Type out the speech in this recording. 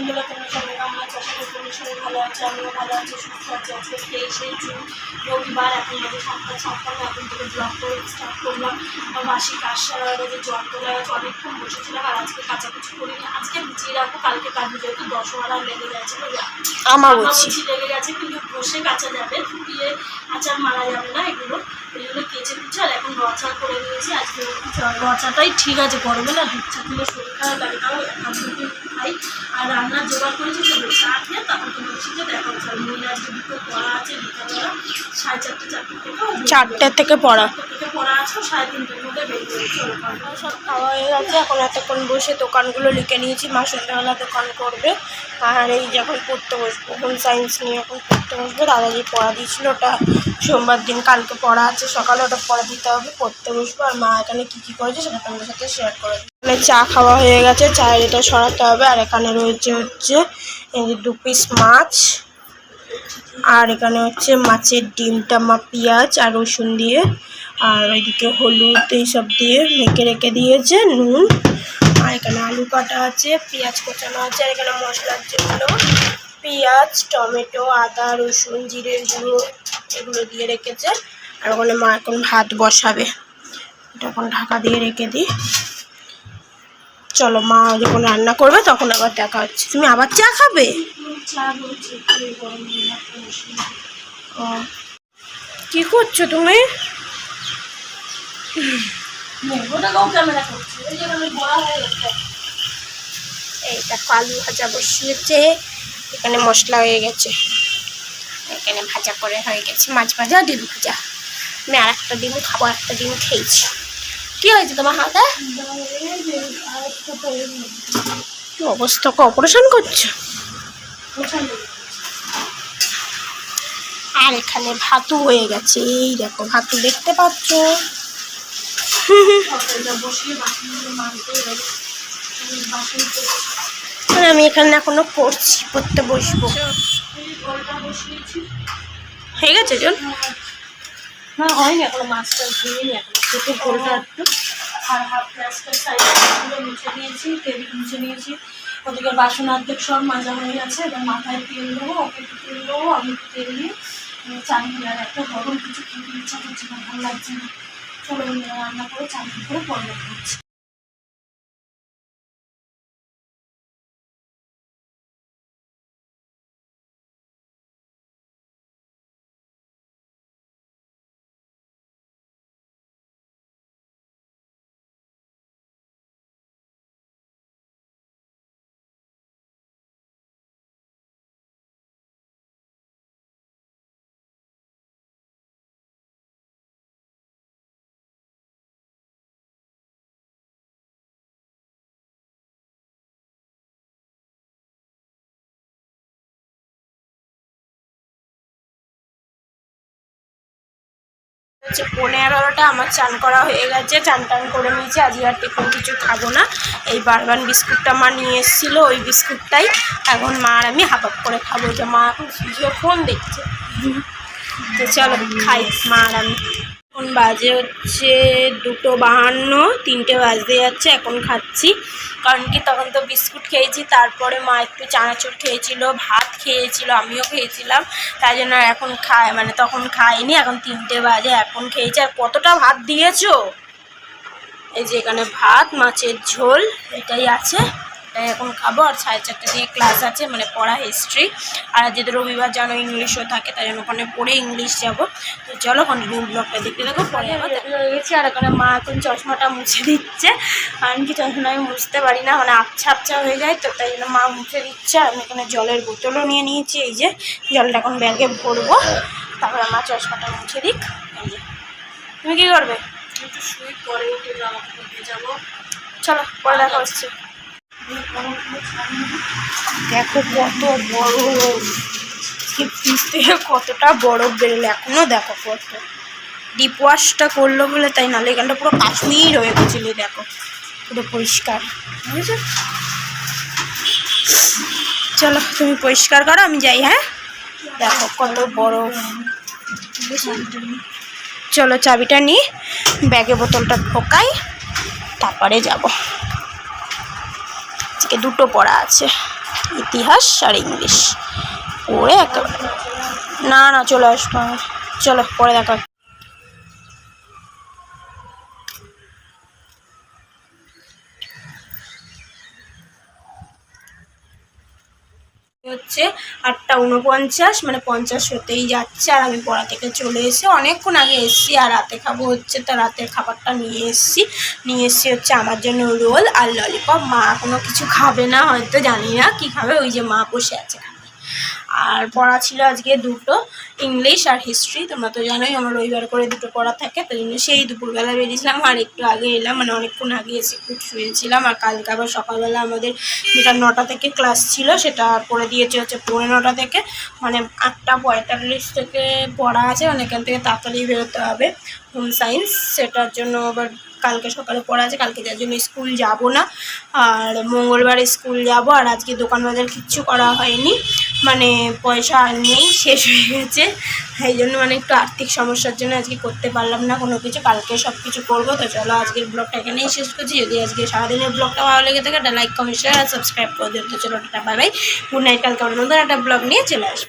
বন্ধুরা তোমরা সবাই কেমন আছো? আশা করি তোমরা সবাই ভালো আছো আমিও ভালো আছি সুস্থ আছি। আজকে তেইশে জুন রবিবার। এখন বাজে সাতটা ছাপ্পান্ন এখন থেকে ব্লগ করে স্টার্ট করলাম। আমার বাসি কাজ সারা যে জল তোলা আছে অনেকক্ষণ বসেছিলাম আর আজকে কাচাকুচি করিনি। আজকে গুছিয়ে রাখব কালকে কাজে যেহেতু দশমারা লেগে গেছে আমার বুঝি লেগে গেছে কিন্তু বসে কাঁচা যাবে ফুটিয়ে আচার মারা যাবে না এগুলো। এগুলো কেচে কুচে আর এখন রচা করে নিয়েছি। আজকে রচাটাই ঠিক আছে গরমে না দুধ চা শরীর খারাপ লাগে তাও এখন খাই আর রান্নার জোগাড় করেছি, সবাই চা খেয়ে তারপর তোমার সাথে দেখা হচ্ছে। আর মহিলা আজকে দুটো পড়া আছে, বিকালবেলা সাড়ে চারটে চারটে থেকে চারটে থেকে পড়া। পড়া আছে সাড়ে তিনটের মধ্যে বেরিয়ে খাওয়া সব খাওয়া হয়ে গেছে। এখন এতক্ষণ বসে দোকানগুলো লিখে নিয়েছি মা সন্ধ্যাবেলা দোকান করবে। আর এই যখন পড়তে বসবো হোম সায়েন্স নিয়ে এখন পড়তে বসবো। দাদা যে পড়া দিয়েছিল ওটা সোমবার দিন কালকে পড়া আছে। সকালে ওটা পড়া দিতে হবে পড়তে বসবো। আর মা এখানে কী কী করেছে সেটা তোমাদের সাথে শেয়ার করে। এখানে চা খাওয়া হয়ে গেছে চায়ের এটা সরাতে হবে। আর এখানে রয়েছে হচ্ছে দু পিস মাছ। আর এখানে হচ্ছে মাছের ডিমটা মা পেঁয়াজ আর রসুন দিয়ে, আর ওইদিকে হলুদ এইসব দিয়ে মেখে রেখে দিয়েছে, নুন। আর এখানে আলু কাটা আছে, পেঁয়াজ কোচানো আছে, আর এখানে মশলার জন্য পেঁয়াজ, টমেটো, আদা, রসুন জিরের গুঁড়ো এগুলো দিয়ে রেখেছে। আর ওখানে মা এখন ভাত বসাবে। এটা এখন ঢাকা দিয়ে রেখে দিই। চলো মা যখন রান্না করবে তখন আবার দেখা হচ্ছে। তুমি আবার চা খাবে। ও। কি করছ তুমি? এইটা আলু ভাজা বসিয়েছে এখানে মশলা হয়ে গেছে। এখানে ভাজা করে হয়ে গেছে মাছ ভাজা ডিম ভাজা। আমি আর একটা ডিম খাব একটা ডিম খেয়েছি। কি হয়েছে তোমার হাতে? কি অবস্থা? অপারেশন করছ? আর এখানে ভাতু হয়ে গেছে। এই দেখো, ভাতু দেখতে পাচ্ছ? আর আমি এখানে এখনও করছি, পড়তে বসবো। হয়ে গেছে জন না, হয়নি এখনও, মাছটা ধুইনি এখন। একটু। গোলটা আর হাফ গ্যাসটা সাইডগুলো মুছে নিয়েছি টেবিল মুছে নিয়েছি। ওদিকে বাসন অর্ধেক সব মাজা হয়ে গেছে এবার মাথায় তেল দেবো ওকে একটু তেল দেবো আমি একটু তেল উম, চান আর একটা গরম কিছু খেতে ইচ্ছা করছে না ভালো লাগছে না। চলো রান্না করে চান করে পরে করছি হচ্ছে পনে এগারোটা, আমার চান করা হয়ে গেছে, চান টান করে নিয়েছি আজকে আর টিফিন কিছু খাব না। এই বারবান বিস্কুটটা মা নিয়ে এসেছিল, ওই বিস্কুটটাই এখন মা আর আমি হাফ করে খাব। যে মা এখন ফোন দেখছে। তো চলো খাই মা আর আমি। এখন বাজে হচ্ছে দুটো বাহান্ন, তিনটে বাজতে যাচ্ছে, এখন খাচ্ছি। কারণ কি তখন তো বিস্কুট খেয়েছি, তারপরে মা একটু চানাচুর খেয়েছিল, ভাত খেয়েছিল, আমিও খেয়েছিলাম। তাই জন্য এখন খায় মানে তখন খাইনি, এখন তিনটে বাজে, এখন খেয়েছি। আর কতটা ভাত দিয়েছ? এই যে এখানে ভাত, মাছের ঝোল, এটাই আছে। এটাই এখন খাব আর সাড়ে চারটে দিয়ে ক্লাস আছে মানে পড়া হিস্ট্রি আর যেহেতু রবিবার জানো ইংলিশও থাকে তাই জন্য ওখানে পড়ে ইংলিশ যাব। তো চলো কন্টিনিউ ব্লগটা দেখতে দেখো পরে আবার গেছি আর এখানে মা এখন চশমাটা মুছে দিচ্ছে। কারণ কি চশমা আমি মুছতে পারি না মানে আবছা আবছা হয়ে যায় তো তাই জন্য মা মুছে দিচ্ছে। আর আমি এখানে জলের বোতলও নিয়ে নিয়েছি এই যে জলটা এখন ব্যাগে ভরবো। তারপরে মা চশমাটা মুছে দিক। এই যে। তুমি কী করবে? একটু শুই পরে উঠে জামা কাপড় দিয়ে যাব। চলো পরে দেখা হচ্ছে। দেখো কত বড় কতটা বরফ বেরোলো এখনও দেখো কত। ডিপ ওয়াশটা করল বলে তাই নাহলে এখানটা পুরো কাশ্মীর হয়ে গেছিল, দেখো। পুরো পরিষ্কার। বুঝেছ? চলো, তুমি পরিষ্কার করো, আমি যাই হ্যাঁ? দেখো কত বরফ চলো চাবিটা নিই ব্যাগে বোতলটা ঢোকাই, তারপরে যাব। আজকে দুটো পড়া আছে, ইতিহাস আর ইংলিশ। পড়ে একেবারে। না না, চলে আসব। চলো, পরে দেখা হচ্ছে। আটটা উনপঞ্চাশ মানে পঞ্চাশ হতেই যাচ্ছে। আর আমি পড়া থেকে চলে এসে অনেকক্ষণ আগে এসছি আর রাতে খাব হচ্ছে তো রাতের খাবারটা নিয়ে এসছি। নিয়ে এসছি হচ্ছে আমার জন্য রোল আর ললিপপ। মা কোনো কিছু খাবে না, হয়তো জানি না কি খাবে, ওই যে মা বসে আছে। আর পড়া ছিল আজকে দুটো, ইংলিশ আর হিস্ট্রি, তোমরা তো জানোই আমার রবিবার করে দুটো পড়া থাকে, তো জন্য সেই দুপুরবেলা বেরিয়েছিলাম আর একটু আগে এলাম মানে অনেকক্ষণ আগে এসে খুব শুয়েছিলাম, আর কালকে আবার সকালবেলা আমাদের যেটা নটা থেকে ক্লাস ছিল সেটা করে দিয়েছে হচ্ছে পৌনে নটা থেকে মানে আটটা পঁয়তাল্লিশ থেকে পড়া আছে মানে এখান থেকে তাড়াতাড়ি বেরোতে হবে হোম সায়েন্স সেটার জন্য আবার কালকে সকালে পড়া আছে, কালকে যার জন্য স্কুল যাব না, আর মঙ্গলবার স্কুল যাব, আর আজকে দোকান বাজার কিচ্ছু করা হয়নি মানে পয়সা আর নেই, শেষ হয়ে গেছে। এই জন্য মানে একটু আর্থিক সমস্যার জন্য আজকে করতে পারলাম না কোনো কিছু। কালকে সব কিছু করব। তো চলো আজকের ব্লগটা এখানেই শেষ করছি। যদি আজকে সারাদিনের ব্লগটা ভালো লেগে থাকে লাইক কমেন্ট শেয়ার আর সাবস্ক্রাইব করে দিতে তো চলো একটা বাই গুড নাইট কালকে নতুন একটা ব্লগ নিয়ে চলে আসব।